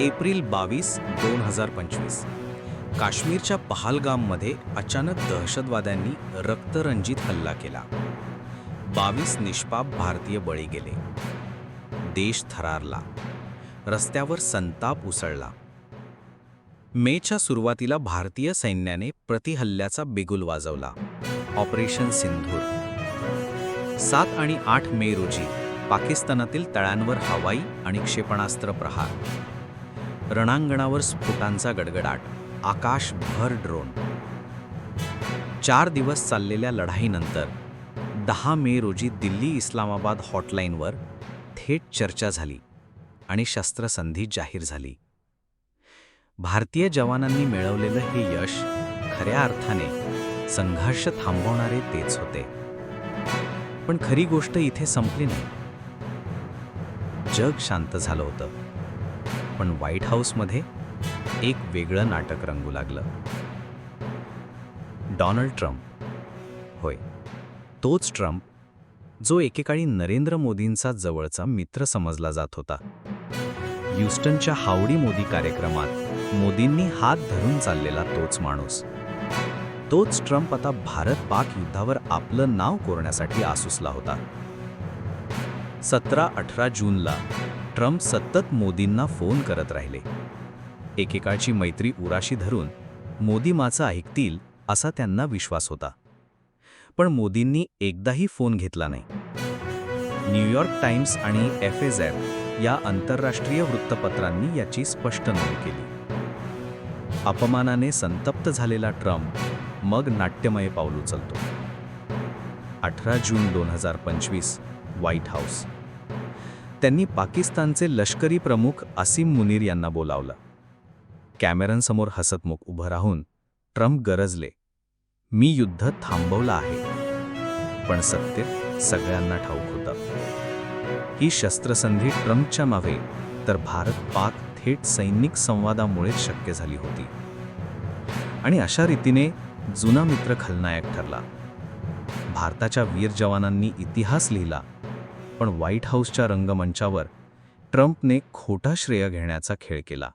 April बावीस दोन हजार पंचवीस. काश्मीरच्या पहालगाममध्ये अचानक दहशतवाद्यांनी रक्तरंजित हल्ला केला. बावीस निष्पाप भारतीय बळी गेले. देश थरारला. रस्त्यावर संताप उसळला. मेच्या सुरुवातीला भारतीय सैन्याने प्रतिहल्ल्याचा बिगुल वाजवला. ऑपरेशन सिंधूर. सात आणि आठ मे रोजी पाकिस्तानातील तळ्यांवर हवाई आणि क्षेपणास्त्र प्रहार. रणांगणावर स्फोटांचा गडगडाट आकाशभर ड्रोन. चार दिवस चाललेल्या लढाईनंतर दहा मे रोजी दिल्ली इस्लामाबाद हॉटलाईनवर थेट चर्चा झाली आणि शस्त्रसंधी जाहीर झाली. भारतीय जवानांनी मिळवलेलं हे यश खऱ्या अर्थाने संघर्ष थांबवणारे तेच होते. पण खरी गोष्ट इथे संपली नाही. जग शांत झालं होतं. पण व्हाईट हाऊसमध्ये एक वेगळं नाटक रंगू लागलं. Donald Trump. होय तोच ट्रम्प जो एकेकाळी नरेंद्र मोदींचा जवळचा मित्र समजला जात होता. ह्युस्टनच्या हावडी मोदी कार्यक्रमात मोदींनी हात धरून चाललेला तोच माणूस. तोच ट्रम्प आता भारत पाक युद्धावर आपलं नाव कोरण्यासाठी आसुसला होता. सतरा अठरा जूनला ट्रम्प सतत मोदींना फोन करत राहिले. एकेकाळची मैत्री उराशी धरून मोदी माचं ऐकतील असा त्यांना विश्वास होता. पण मोदींनी एकदाही फोन घेतला नाही. न्यूयॉर्क टाइम्स आणि एफ ए या आंतरराष्ट्रीय वृत्तपत्रांनी याची स्पष्ट नोंद केली. अपमानाने संतप्त झालेला ट्रम्प मग नाट्यमय पाऊल उचलतो. अठरा जून दोन हजार पंचवीस व्हाईट हाऊस. त्यांनी पाकिस्तानचे लष्करी प्रमुख असीम मुनीर यांना बोलावलं. कॅमेरनसमोर हसतमुख उभं राहून ट्रम्प गरजले मी युद्ध थांबवलं आहे. पण सत्य सगळ्यांना ठाऊक होतं. ही शस्त्रसंधी ट्रम्पच्या नव्हे तर भारत पाक थेट सैनिक संवादामुळेच शक्य झाली होती. आणि अशा रीतीने जुना मित्र खलनायक ठरला. भारताच्या वीर जवानांनी इतिहास लिहिला पण व्हाईट हाऊसच्या रंगमंचावर ट्रम्पने खोटा श्रेय घेण्याचा खेळ केला.